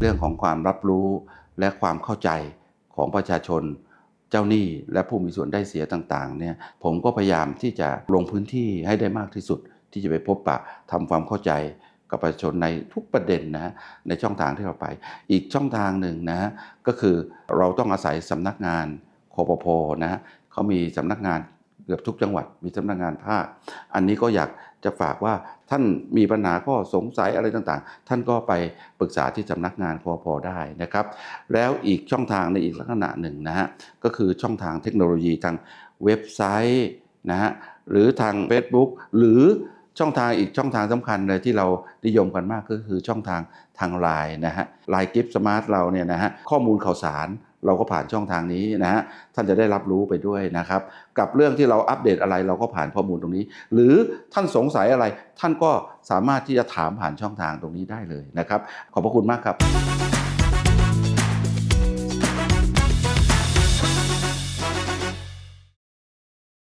เรื่องของความรับรู้และความเข้าใจของประชาชน เจ้าหนี้และผู้มีส่วนได้เสียต่างๆเนี่ยผมก็พยายามที่จะลงพื้นที่ให้ได้มากที่สุด ที่จะไปพบปะทำความเข้าใจกับประชาชนในทุกประเด็นนะในช่องทางที่เราไป อีกช่องทางหนึ่งนะก็คือเราต้องอาศัยสำนักงานคอปพนะฮะเขามีสำนักงานเกือบทุกจังหวัด มีสำนักงานภาค อันนี้ก็อยาก จะฝากว่าท่านมีปัญหาข้อสงสัยอะไรต่างๆ ท่านก็ไปปรึกษาที่สำนักงานคอพได้นะครับ แล้วอีกช่องทางในอีกลักษณะหนึ่งนะฮะก็คือช่องทางเทคโนโลยีทางเว็บไซต์นะฮะหรือทาง Facebook หรือช่องทางอีกช่องทางสำคัญเลยที่เรานิยมกันมากก็คือช่องทางทางไลน์นะฮะไลน์กิฟต์สมาร์ทเราเนี่ยนะฮะข้อมูลข่าวสาร เราก็ผ่านช่องทางนี้นะฮะท่านจะได้รับรู้ไปด้วยนะครับ กับเรื่องที่เราอัปเดตอะไรเราก็ผ่านข้อมูลตรงนี้ หรือท่านสงสัยอะไร ท่านก็สามารถที่จะถามผ่านช่องทางตรงนี้ได้เลยนะครับ ขอบพระคุณมากครับ